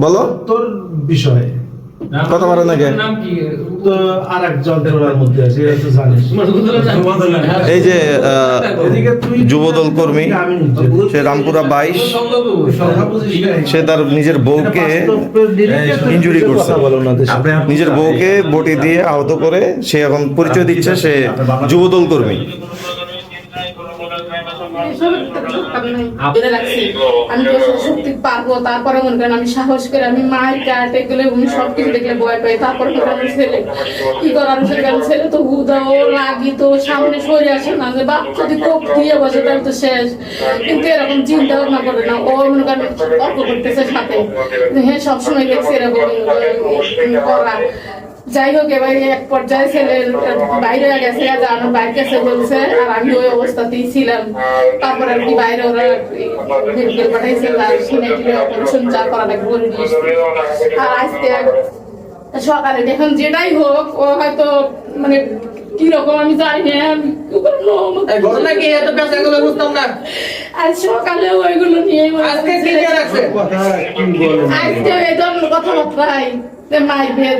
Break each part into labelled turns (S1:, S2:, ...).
S1: বলো।
S2: তোর বিষয়।
S1: কথা নাকি? এই যে যুবদল কর্মী সে রামপুরা বাইশ। সে তার নিজের বউকে
S2: কিছু
S1: করছে। নিজের বউকে বটি দিয়ে আহত করে সে এখন পরিচয় দিচ্ছে সে যুবদল কর্মী
S3: এসবের ভিতরে দরকার নাই। বেঁধে রাখছি। আমি তারপরে আমি সাহস করে আমি মায়ের কাট এগুলো আমি সব কিছু দেখলে ভয় পাই, তারপরে ছেলে। কি করার ছেলে ছেলে তো হুদা, ও রাগি তো, সামনে সরে আসে না যে বাপ যদি বসে, তাহলে তো শেষ। কিন্তু এরকম চিন্তা ভাবনা করে না, ও মনে করতেছে সাথে। হ্যাঁ সবসময় দেখছি এরকম করা। যাই হোক এবার এক পর্যায়ে ছেলে বাইরে গেছে আমার বাইর কাছে বলছে আর আমি ওই অবস্থাতেই ছিলাম। তারপর আর কি বাইরে ওরা মেডিকেল পাঠাইছে তার শুনে টিনে অপারেশন যা করা লাগে করে দিয়ে এসছে। আর আজকে সকালে এখন যেটাই হোক ও হয়তো মানে কীরকম আমি জানি না আমি কি
S4: ঘটনা কি? এত পেঁচাগুলো বুঝতাম না।
S3: আজ সকালে ওইগুলো নিয়ে
S4: আজকে কি রাখছে?
S2: কি বলে।
S3: আজকে এই ধরনের মাই বিয়ে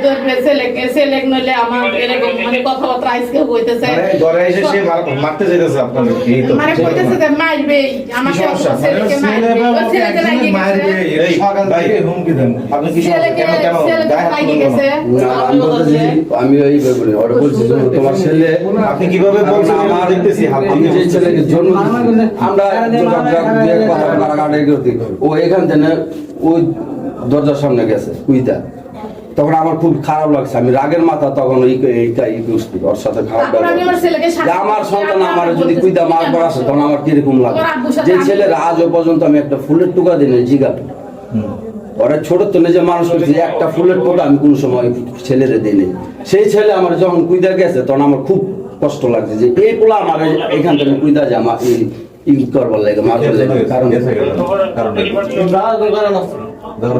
S3: ছেলেকে ছেলে নইলে আমার এরকম মানে কথাবার্তা আজকে হইতেছে
S1: মানে ঘরে এসে সে মারতে চাইতেছে আপনাদের এই তো।
S3: মানে কইতেছে যে মারবেই আমাকে ছেলেকে মারবে
S2: বা
S3: ও ছেলেকে
S2: একজনই
S3: লাগিয়ে
S2: মারবে, এই সকাল থেকে হুমকি দেন।
S1: আপনি কি কেন কেন গায়ে হাত
S3: লাগিয়ে
S1: তুলবেন
S3: গেছে।
S1: না?
S5: না, আমি ওই বলছি তোমার ছেলে
S1: আপনি কীভাবে বলছেন? আমরা দেখতেছি হাত দিয়ে
S5: যে ছেলেকে জন্ম আমরা কথা কাটাকাটি করতে ও এখান থেকে ওই দরজার সামনে গেছে কুইতা তখন আমার খুব খারাপ লাগছে আমি রাগের মাথা তখন এইটা ওর সাথে খারাপ
S3: তারপর আমার
S5: সন্তান আমার যদি কুইতা মার
S3: কেন?
S5: পর আসে তখন আমার কীরকম লাগে যে ছেলের আজও পর্যন্ত আমি একটা ফুলের টুকা দিই না জিগা ওরা ছোট তো নিজে মানুষ করছে একটা ফুলের টুকা আমি কোনো সময় ছেলেরে দিই নাই। সেই ছেলে আমার যখন কুইদা গেছে তখন আমার খুব কষ্ট লাগছে যে এই পোলা আমার এখান থেকে কুইদা যে আমার এই ই করবার লাগে লাগে কারণ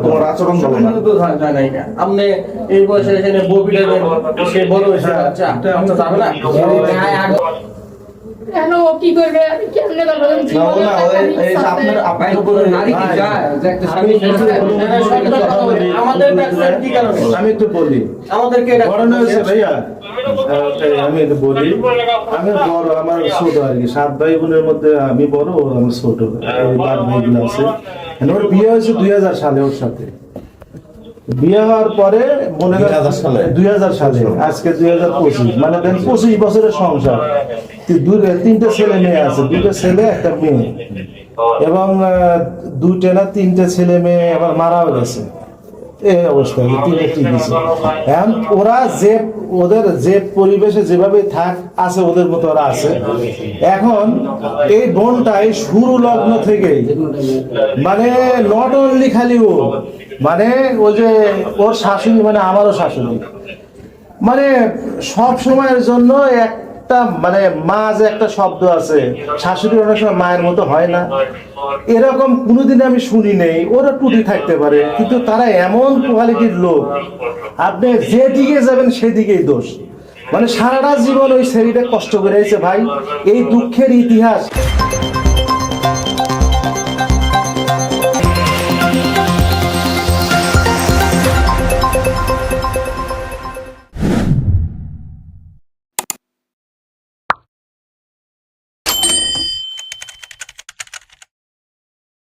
S1: তোমার আচরণ ভালো না।
S4: আপনি এই বয়সে এখানে সে বড় হয়েছে আচ্ছা আপনি যাবে না?
S3: কেন কি করবে? আমি কেমনে
S1: না, না,
S4: একটু
S2: বলি
S4: আমাদেরকে এটা
S2: ঘটনা হয়েছে ভাইয়া। আমি বলি। আমি বড় আমার ছোট আর কি। সাত ভাই বোনের মধ্যে আমি বড় আমার ছোট। বাদ আছে। ওর বিয়ে হয়েছে দুই হাজার সালে ওর সাথে। বিয়ে হওয়ার পরে মনে
S1: 2000 সালে?
S2: দুই হাজার সালে আজকে দুই হাজার পঁচিশ মানে দেন পঁচিশ বছরের সংসার। দুই- তিনটে ছেলে মেয়ে আছে দুটো ছেলে একটা মেয়ে। এবং দুইটা না তিনটে ছেলে মেয়ে আবার মারাও গেছে। এই অবস্থা এই তিনটে ঠিক এখন ওরা যে ওদের যে পরিবেশে যেভাবে থাক আছে ওদের মতো ওরা আছে। এখন এই বোনটাই শুরু লগ্ন থেকেই। মানে নট অনলি খালি ও মানে ও যে ওর শাশুড়ি মানে আমারও শাশুড়ি। মানে সব সময়ের জন্য একটা মানে মা যে একটা শব্দ আছে শাশুড়ি অনেক সময় মায়ের মতো হয় না। এরকম কোনোদিন আমি শুনি নেই, ওরা টুটি থাকতে পারে, কিন্তু তারা এমন কোয়ালিটির লোক। আপনি যেদিকে যাবেন সেদিকেই দোষ। মানে সারাটা জীবন ওই ছেলেটা কষ্ট করে ভাই, এই দুঃখের ইতিহাস।